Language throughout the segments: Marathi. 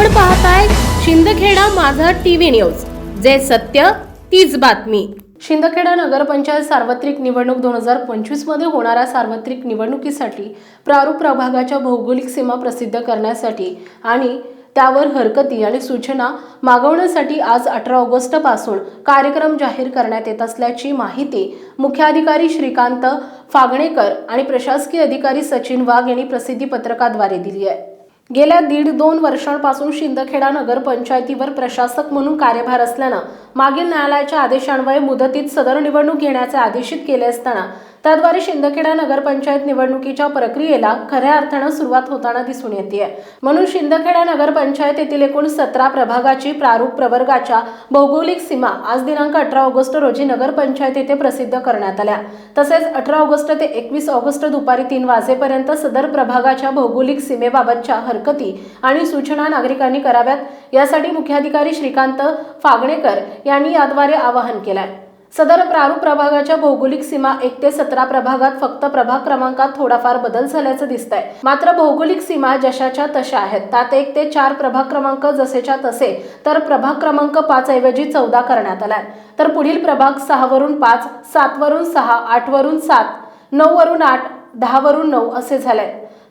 आपण पाहताय शिंदखेडा माझा टीव्ही न्यूज. जे सत्य तीच बातमी. शिंदखेडा नगरपंचायत सार्वत्रिक निवडणूक दोन हजार पंचवीसमध्ये होणाऱ्या सार्वत्रिक निवडणुकीसाठी प्रारूप प्रभागाच्या भौगोलिक सीमा प्रसिद्ध करण्यासाठी आणि त्यावर हरकती आणि सूचना मागवण्यासाठी आज अठरा ऑगस्टपासून कार्यक्रम जाहीर करण्यात येत असल्याची माहिती मुख्याधिकारी श्रीकांत फागणेकर आणि प्रशासकीय अधिकारी सचिन वाघ यांनी प्रसिद्धी पत्रकाद्वारे दिली आहे. गेल्या दीड दोन वर्षांपासून शिंदखेडा नगरपंचायतीवर प्रशासक म्हणून कार्यभार असल्यानं मागील न्यायालयाच्या आदेशान्वये मुदतीत सदर निवडणूक घेण्याचे आदेशित केले असताना त्याद्वारे शिंदखेडा नगरपंचायत निवडणुकीच्या प्रक्रियेला खऱ्या अर्थानं सुरुवात होताना दिसून येते म्हणून शिंदखेडा नगरपंचायत येथील एकूण सतरा प्रभागाची प्रारूप प्रवर्गाच्या भौगोलिक सीमा आज दिनांक अठरा ऑगस्ट रोजी नगरपंचायत येथे प्रसिद्ध करण्यात आल्या. तसेच अठरा ऑगस्ट ते एकवीस ऑगस्ट दुपारी तीन वाजेपर्यंत सदर प्रभागाच्या भौगोलिक सीमेबाबतच्या हरकती आणि सूचना नागरिकांनी कराव्यात यासाठी मुख्याधिकारी श्रीकांत फागणेकर यांनी याद्वारे आवाहन केलं आहे सदर प्रारूप प्रभागाच्या भौगोलिक सीमा एक ते सतरा प्रभागात फक्त प्रभाग क्रमांकात थोडाफार बदल झाल्याचं दिसतंय. मात्र भौगोलिक सीमा जशाच्या तशा आहेत. त्यात एक ते चार प्रभाग क्रमांक जसेच्या तसे तर प्रभाग क्रमांक पाच ऐवजी चौदा करण्यात आलाय. तर पुढील प्रभाग सहा वरून पाच सात वरून सहा आठ वरून सात नऊ वरून आठ दहा वरून नऊ असे झाले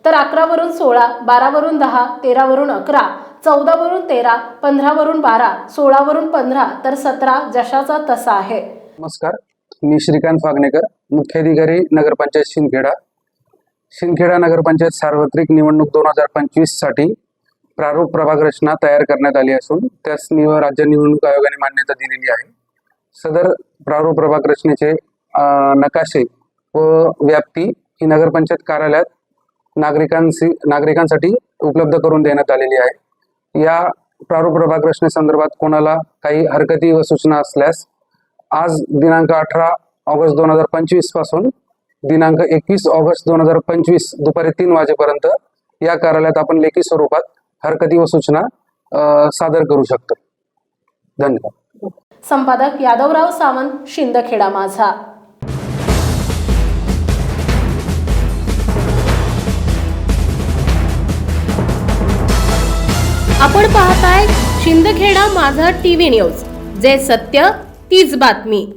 तर अकरा वरून सोळा बारा वरून दहा तेरा वरून अकरा चौदा वरून तेरा पंधरा वरून बारा सोळा वरून पंधरा तर सतरा जशाचा तसा आहे. नमस्कार. मी श्रीकांत फागणेकर मुख्याधिकारी नगरपंचायत शिंदखेडा. शिंदखेडा नगरपंचायत सार्वत्रिक निवडणूक दोन हजार पंचवीससाठी प्रारूप प्रभाग रचना तयार करण्यात आली असून त्यास निव राज्य निवडणूक आयोगाने मान्यता दिलेली आहे. सदर प्रारूप प्रभाग रचनेचे नकाशे व व्याप्ती ही नगरपंचायत कार्यालयात नागरिकांशी नागरिकांसाठी उपलब्ध करून देण्यात आलेली आहे. या प्रारूप प्रभाग रचनेसंदर्भात कोणाला काही हरकती व सूचना असल्यास आज दिनांक अठरा ऑगस्ट दोन हजार पंचवीसपासून दिनांक एकवीस ऑगस्ट दोन हजार पंचवीस दुपारी तीन वाजेपर्यंत या कार्यालयात आपण लेखी स्वरूपात हरकती व सूचना सादर करू शकतो. धन्यवाद. संपादक यादवराव सावंत शिंदखेडा माझा. आपण पाहताय शिंदखेडा माझा टीव्ही न्यूज जे सत्य तीच बातमी.